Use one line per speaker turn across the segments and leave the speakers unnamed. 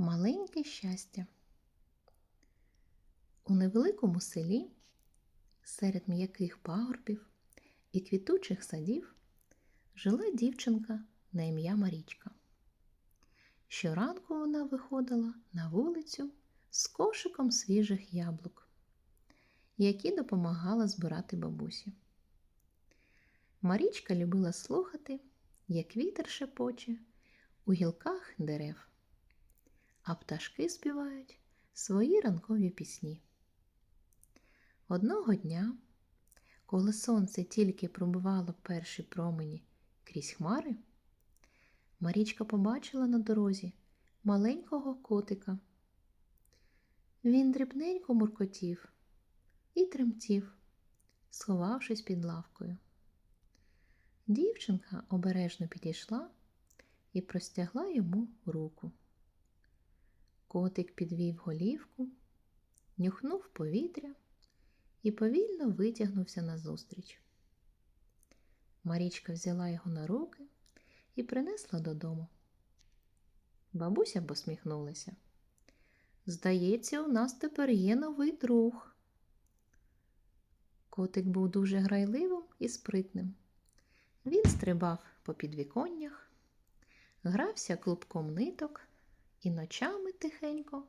Маленьке щастя. У невеликому селі, серед м'яких пагорбів і квітучих садів, жила дівчинка на ім'я Марічка. Щоранку вона виходила на вулицю з кошиком свіжих яблук, які допомагала збирати бабусі. Марічка любила слухати, як вітер шепоче у гілках дерев, а пташки співають свої ранкові пісні. Одного дня, коли сонце тільки пробивало перші промені крізь хмари, Марічка побачила на дорозі маленького котика. Він дрібненько муркотів і тремтів, сховавшись під лавкою. Дівчинка обережно підійшла і простягла йому руку. Котик підвів голівку, нюхнув повітря і повільно витягнувся назустріч. Марічка взяла його на руки і принесла додому. Бабуся посміхнулася. Здається, у нас тепер є новий друг. Котик був дуже грайливим і спритним. Він стрибав по підвіконнях, грався клубком ниток і ночами тихенько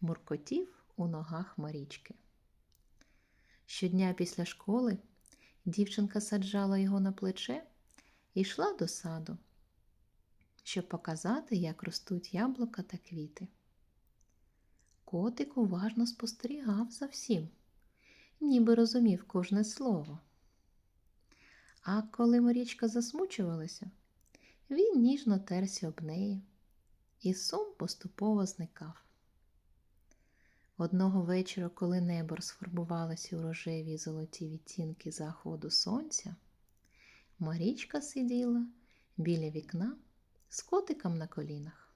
муркотів у ногах Марічки. Щодня після школи дівчинка саджала його на плече і йшла до саду, щоб показати, як ростуть яблука та квіти. Котик уважно спостерігав за всім, ніби розумів кожне слово. А коли Марічка засмучувалася, він ніжно терся об неї, і сум поступово зникав. Одного вечора, коли небо розфарбувалося у рожеві й золоті відтінки заходу сонця, Марічка сиділа біля вікна з котиком на колінах.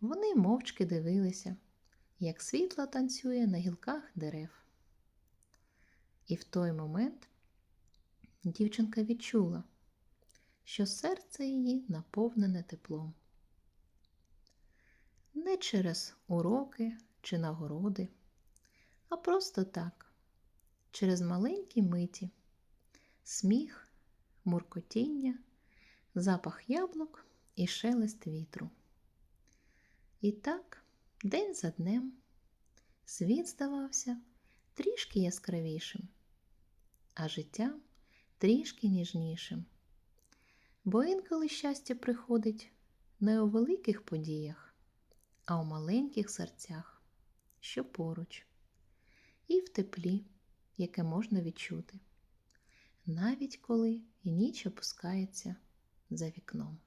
Вони мовчки дивилися, як світло танцює на гілках дерев. І в той момент дівчинка відчула, що серце її наповнене теплом. Не через уроки чи нагороди, а просто так, через маленькі миті, сміх, муркотіння, запах яблук і шелест вітру. І так, день за днем, світ здавався трішки яскравішим, а життя трішки ніжнішим. Бо інколи щастя приходить не у великих подіях, а у маленьких серцях, що поруч, і в теплі, яке можна відчути, навіть коли ніч опускається за вікном.